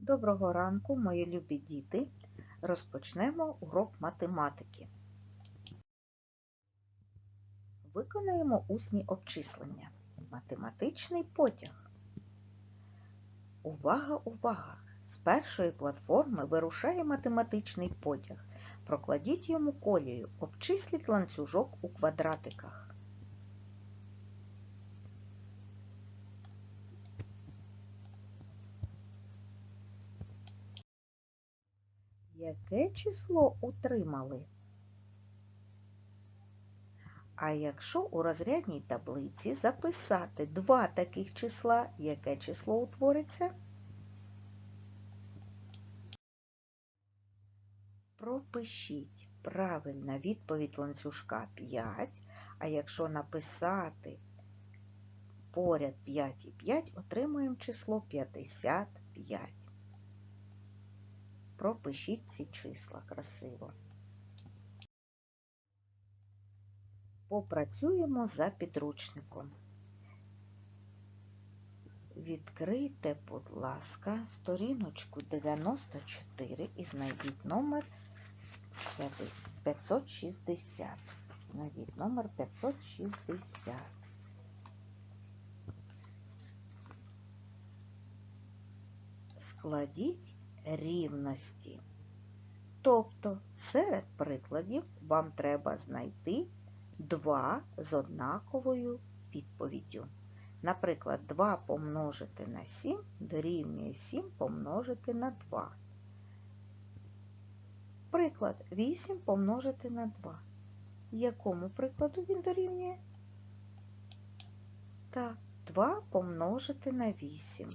Доброго ранку, мої любі діти. Розпочнемо урок математики. Виконаємо усні обчислення. Математичний потяг. Увага, увага! З першої платформи вирушає математичний потяг. Прокладіть йому колію, обчисліть ланцюжок у квадратиках. Яке число утримали? А якщо у розрядній таблиці записати два таких числа, яке число утвориться? Пропишіть правильна відповідь ланцюжка 5, а якщо написати поряд 5 і 5, отримуємо число 55. Пропишіть ці числа красиво. Попрацюємо за підручником. Відкрийте, будь ласка, сторіночку 94 і знайдіть номер 560. Знайдіть номер 560. Складіть рівності. Тобто серед прикладів вам треба знайти два з однаковою відповіддю. Наприклад, 2 помножити на 7 дорівнює 7 помножити на 2. Приклад 8 помножити на 2. Якому прикладу він дорівнює? Так, 2 помножити на 8.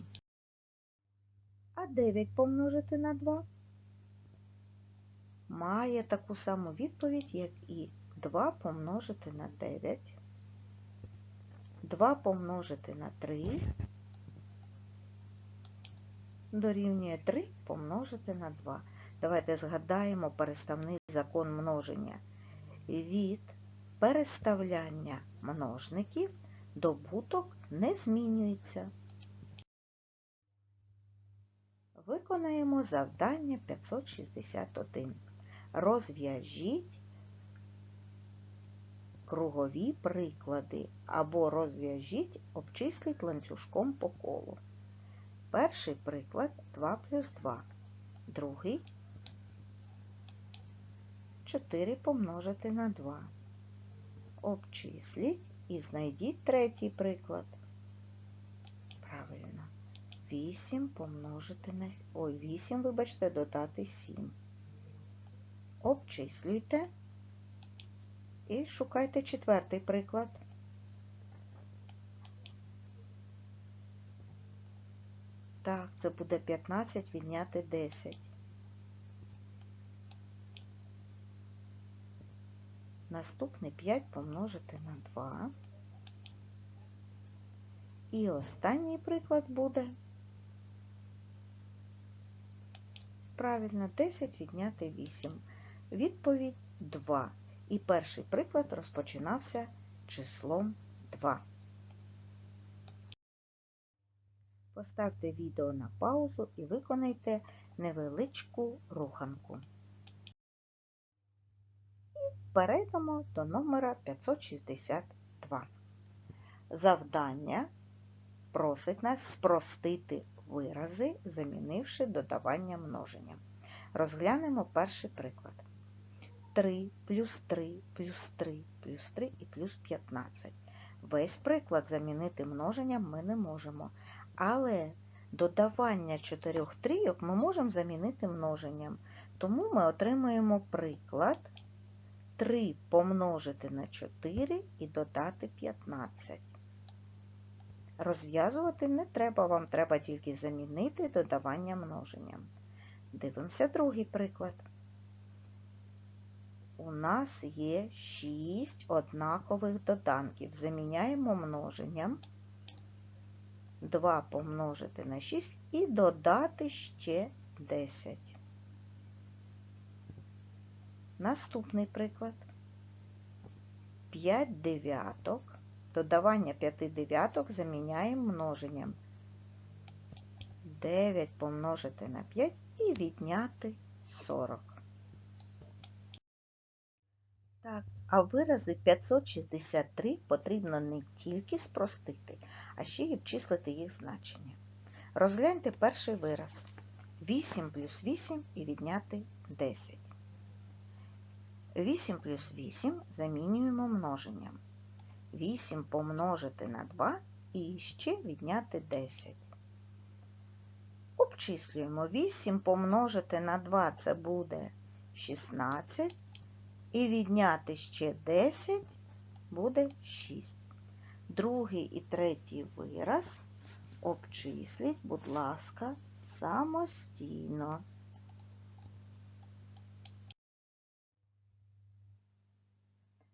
А 9 помножити на 2 має таку саму відповідь, як і 2 помножити на 9. 2 помножити на 3 дорівнює 3 помножити на 2. Давайте згадаємо переставний закон множення. Від переставляння множників добуток не змінюється. Виконаємо завдання 561. Розв'яжіть кругові приклади або розв'яжіть, обчисліть ланцюжком по колу. Перший приклад 2 плюс 2. Другий 4 помножити на 2. Обчисліть і знайдіть третій приклад. Правильно. 8 помножити на... Ой, 8, вибачте, додати 7. Обчислюйте і шукайте четвертий приклад. Так, це буде 15 відняти 10. Наступний 5 помножити на 2. І останній приклад буде правильно 10 відняти 8. Відповідь 2. І перший приклад розпочинався числом 2. Поставте відео на паузу і виконайте невеличку руханку. І перейдемо до номера 562. Завдання просить нас спростити вирази, замінивши додавання множення. Розглянемо перший приклад. 3 плюс 3 плюс 3 плюс 3 і плюс 15. Весь приклад замінити множенням ми не можемо. Але додавання чотирьох трійок ми можемо замінити множенням. Тому ми отримуємо приклад 3 помножити на 4 і додати 15. Розв'язувати не треба, вам треба тільки замінити додавання множенням. Дивимося другий приклад. У нас є 6 однакових доданків. Заміняємо множенням 2 помножити на 6 і додати ще 10. Наступний приклад. 5 дев'яток. Додавання 5 дев'яток заміняємо множенням. 9 помножити на 5 і відняти 40. Так, а вирази 563 потрібно не тільки спростити, а ще й обчислити їх значення. Розгляньте перший вираз. 8 плюс 8 і відняти 10. 8 плюс 8 замінюємо множенням. 8 помножити на 2 і ще відняти 10. Обчислюємо 8 помножити на 2 це буде 16. І відняти ще 10 буде 6. Другий і третій вираз обчисліть, будь ласка, самостійно.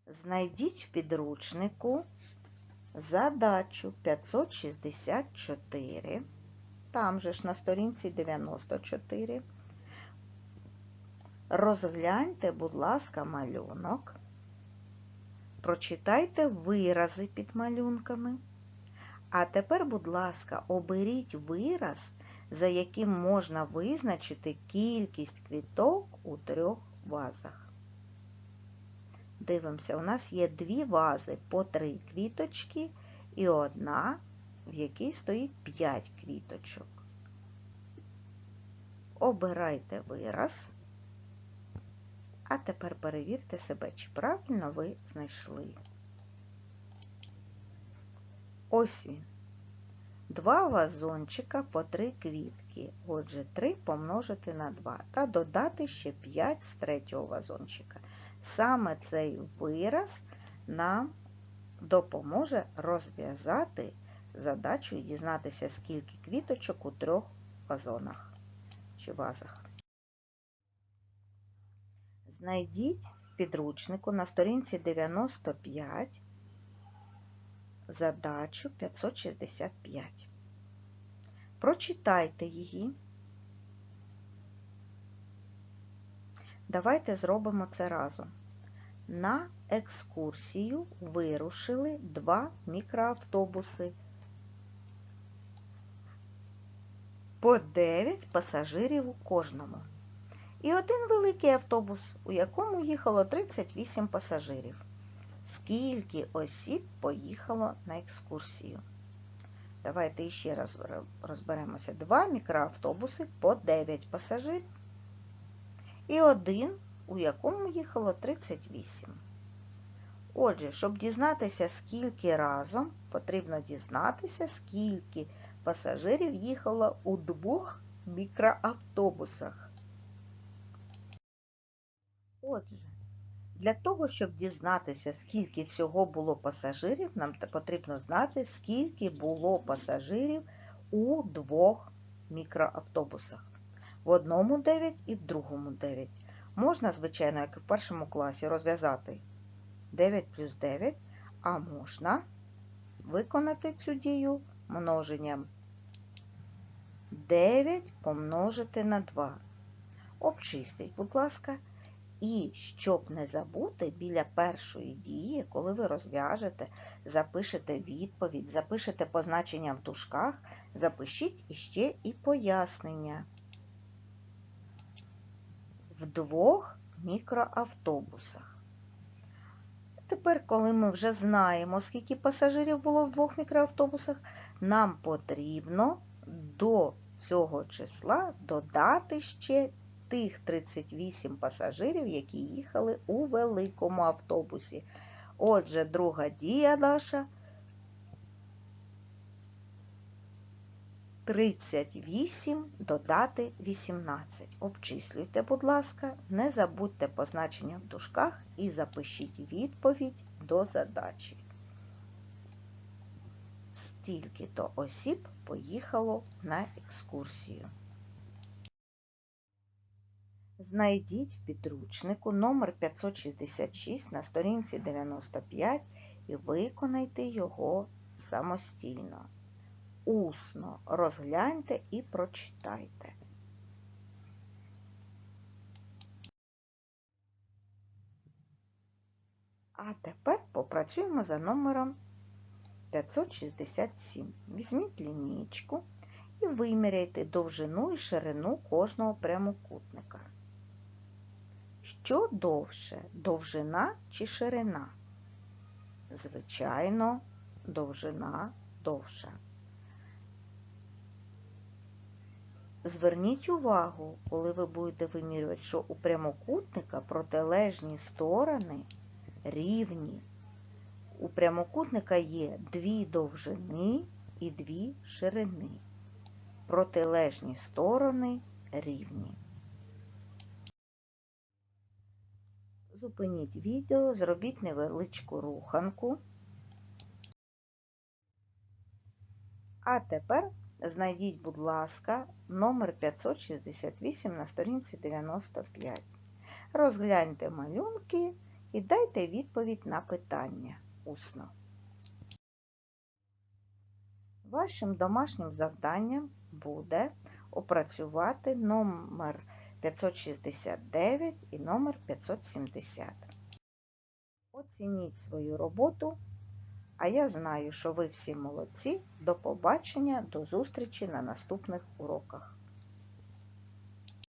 Знайдіть в підручнику задачу 564, там же ж на сторінці 94. Розгляньте, будь ласка, малюнок. Прочитайте вирази під малюнками. А тепер, будь ласка, оберіть вираз, за яким можна визначити кількість квіток у трьох вазах. Дивимося, у нас є дві вази по три квіточки і одна, в якій стоїть п'ять квіточок. Обирайте вираз. А тепер перевірте себе, чи правильно ви знайшли. Ось він. Два вазончика по три квітки. Отже, 3 помножити на 2 та додати ще 5 з третього вазончика. Саме цей вираз нам допоможе розв'язати задачу і дізнатися, скільки квіточок у трьох вазонах чи вазах. Знайдіть в підручнику на сторінці 95 задачу 565. Прочитайте її. Давайте зробимо це разом. На екскурсію вирушили два мікроавтобуси. По 9 пасажирів у кожному. І один великий автобус, у якому їхало 38 пасажирів. Скільки осіб поїхало на екскурсію? Давайте ще раз розберемося. Два мікроавтобуси по 9 пасажирів. І один, у якому їхало 38. Отже, щоб дізнатися, скільки разом, потрібно дізнатися, скільки пасажирів їхало у двох мікроавтобусах. Отже, для того, щоб дізнатися, скільки всього було пасажирів, нам потрібно знати, скільки було пасажирів у двох мікроавтобусах. В одному 9 і в другому 9. Можна, звичайно, як і в першому класі, розв'язати 9 плюс 9, а можна виконати цю дію множенням 9 помножити на 2. Обчистіть, будь ласка, і щоб не забути, біля першої дії, коли ви розв'яжете, запишете відповідь, запишете позначення в дужках, запишіть іще і пояснення. В двох мікроавтобусах. Тепер, коли ми вже знаємо, скільки пасажирів було в двох мікроавтобусах, нам потрібно до цього числа додати ще тих 38 пасажирів, які їхали у великому автобусі. Отже, друга дія наша 38 додати 18. Обчислюйте, будь ласка, не забудьте позначення в дужках і запишіть відповідь до задачі. Стільки-то осіб поїхало на екскурсію. Знайдіть в підручнику номер 566 на сторінці 95 і виконайте його самостійно. Усно розгляньте і прочитайте. А тепер попрацюємо за номером 567. Візьміть лінійку і виміряйте довжину і ширину кожного прямокутника. Що довше, довжина чи ширина? Звичайно, довжина довша. Зверніть увагу, коли ви будете вимірювати, що у прямокутника протилежні сторони рівні. У прямокутника є дві довжини і дві ширини. Протилежні сторони рівні. Зупиніть відео, зробіть невеличку руханку. А тепер знайдіть, будь ласка, номер 568 на сторінці 95. Розгляньте малюнки і дайте відповідь на питання усно. Вашим домашнім завданням буде опрацювати номер 569 і номер 570. Оцініть свою роботу, а я знаю, що ви всі молодці. До побачення, до зустрічі на наступних уроках.